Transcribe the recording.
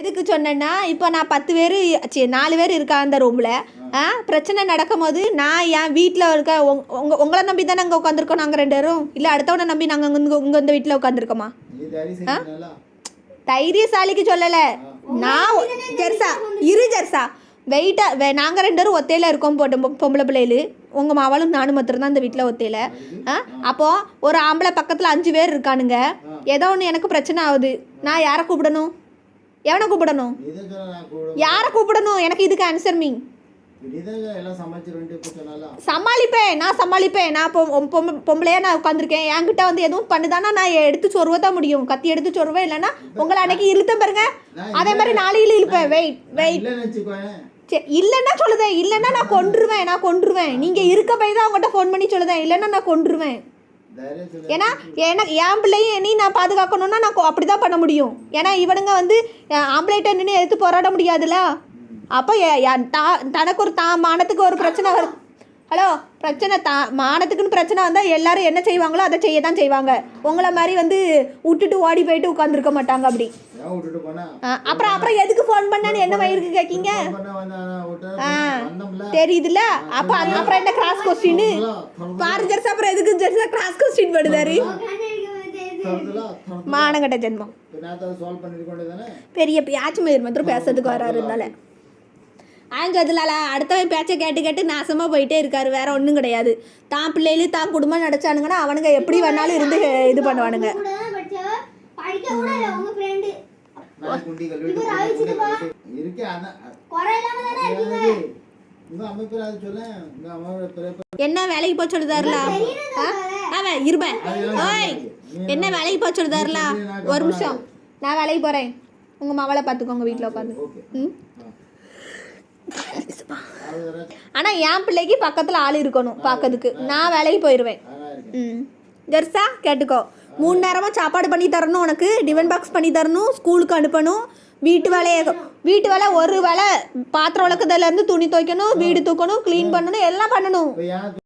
எதுக்கு சொன்னேன்னா இப்போ நான் பத்து பேர் சரி நாலு பேர் இருக்கா அந்த ரூமில் ஆ பிரச்சனை நடக்கும்போது நான் என் வீட்டில் இருக்க உங் உங்க உங்களை நம்பி தானே அங்கே உட்காந்துருக்கோம் நாங்கள் ரெண்டு பேரும்? இல்லை அடுத்தவனை நம்பி நாங்கள் அங்கே உங்கள் இந்த வீட்டில் உட்காந்துருக்கோமா செய்யல தைரியசாலிக்கு சொல்லலை. நான் ஜெர்சா இரு ஜெர்சா. வெயிட்டா வெ நாங்கள் ரெண்டு பேரும் ஒத்தையில் இருக்கோம் போட்டு பொ- பொம்பளை பிள்ளைகளு. உங்கள் மாவளும் நானும் மாத்திரம் தான் இந்த வீட்டில் ஒத்தையில். ஆ? அப்போது ஒரு ஆம்பளை பக்கத்தில் அஞ்சு பேர் இருக்கானுங்க. ஏதோ ஒன்று எனக்கு பிரச்சனை ஆகுது. நான் யாரை கூப்பிடணும்? எவனை கூப்பிடணும்? யாரை கூப்பிடணும்? எனக்கு இதுக்கு ஆன்சர் மீ. சமாளிப்பேன் நான் சமாளிப்பேன். நான் பொம்பளையா நான் உட்காந்துருக்கேன் என்கிட்ட வந்து எதுவும் பண்ணுதானா நான் எடுத்து சொருவ தான் முடியும். கத்தி எடுத்து சொருவேன் இல்லைன்னா உங்களை அன்னைக்கு இழுத்தேன் பாருங்க. அதே மாதிரி நாளையில இழுப்பேன். வெயிட் வெயிட் இல்லைன்னு சொல்லுதேன். இல்லைன்னா நான் கொன்றுவேன் நான் கொன்றுவேன். நீங்கள் இருக்க போய் தான் அவங்ககிட்ட ஃபோன் பண்ணி சொல்லுதேன். இல்லைன்னா நான் சொல்லு ஏன்னா எனக்கு என் பிள்ளையும் என்னையும் நான் பாதுகாக்கணும்னா நான் அப்படி தான் பண்ண முடியும். ஏன்னா இவனுங்க வந்து ஆம்பளைட்ட நின்று எடுத்து போராட முடியாதுல்ல? அப்போ தனக்கு ஒரு தா மானத்துக்கு ஒரு பிரச்சனை வருது ஹலோ பிரச்சனை தா மானத்துக்குன்னு பிரச்சனை வந்தால் எல்லாரும் என்ன செய்வாங்களோ அதை செய்ய தான் செய்வாங்க. உங்களை மாதிரி வந்து விட்டுட்டு ஓடி போயிட்டு உட்காந்துருக்க மாட்டாங்க அப்படி. அப்புறம் அப்புறம் எதுக்கு ஃபோன் பண்ணான்னு என்ன வயிறுக்கு கேட்கீங்க ஆ தெரியுதுல்ல? அப்போ அப்புறம் என்ன கிராஸ் கொஸ்டின் பாரு ஜெர்ஸ் அப்புறம் எதுக்கு ஜெர்ஸ் கிராஸ் கொஸ்டின் படுதாரு? மானங்கட்ட ஜென்மம். பெரிய பேச்சு மயிர் மாத்திரம் பேசுறதுக்கு வராரு இருந்தால. ஆஞ்சதுலால அடுத்தவன் பேச்சை கேட்டு கேட்டு நாசமாக போயிட்டே இருக்காரு. வேற ஒன்றும் கிடையாது. தான் பிள்ளைகளு தான் குடும்பம் நடச்சானுங்கன்னா அவனுங்க எப்படி வேணாலும் இருந்து இது பண்ணுவானுங்க. என்ன வேலைக்கு போக சொல்லுதாருல? ஆ? அவன் இருப்பேன் ஓய் என்ன வேலைக்கு போக சொல்லுதாருல? ஒரு நிமிஷம். நான் வேலைக்கு போகிறேன் உங்கள் மவளை பார்த்துக்கோங்க வீட்டில் உட்காந்து ம்? ஆனால் என் பிள்ளைக்கு பக்கத்தில் ஆள் இருக்கணும் பார்க்கறதுக்கு நான் வேலைக்கு போயிடுவேன் ம். ஜெர்சா கேட்டுக்கோ. மூணு நேரமாக சாப்பாடு பண்ணி தரணும் உனக்கு டிஃபன் பாக்ஸ் பண்ணி தரணும் ஸ்கூலுக்கு அனுப்பணும் வீட்டு வேலையை வீட்டு வேலை ஒரு வேலை பாத்திரம் விளக்குறதுலேருந்து துணி துவைக்கணும் வீடு தூக்கணும் க்ளீன் பண்ணணும் எல்லாம் பண்ணணும்.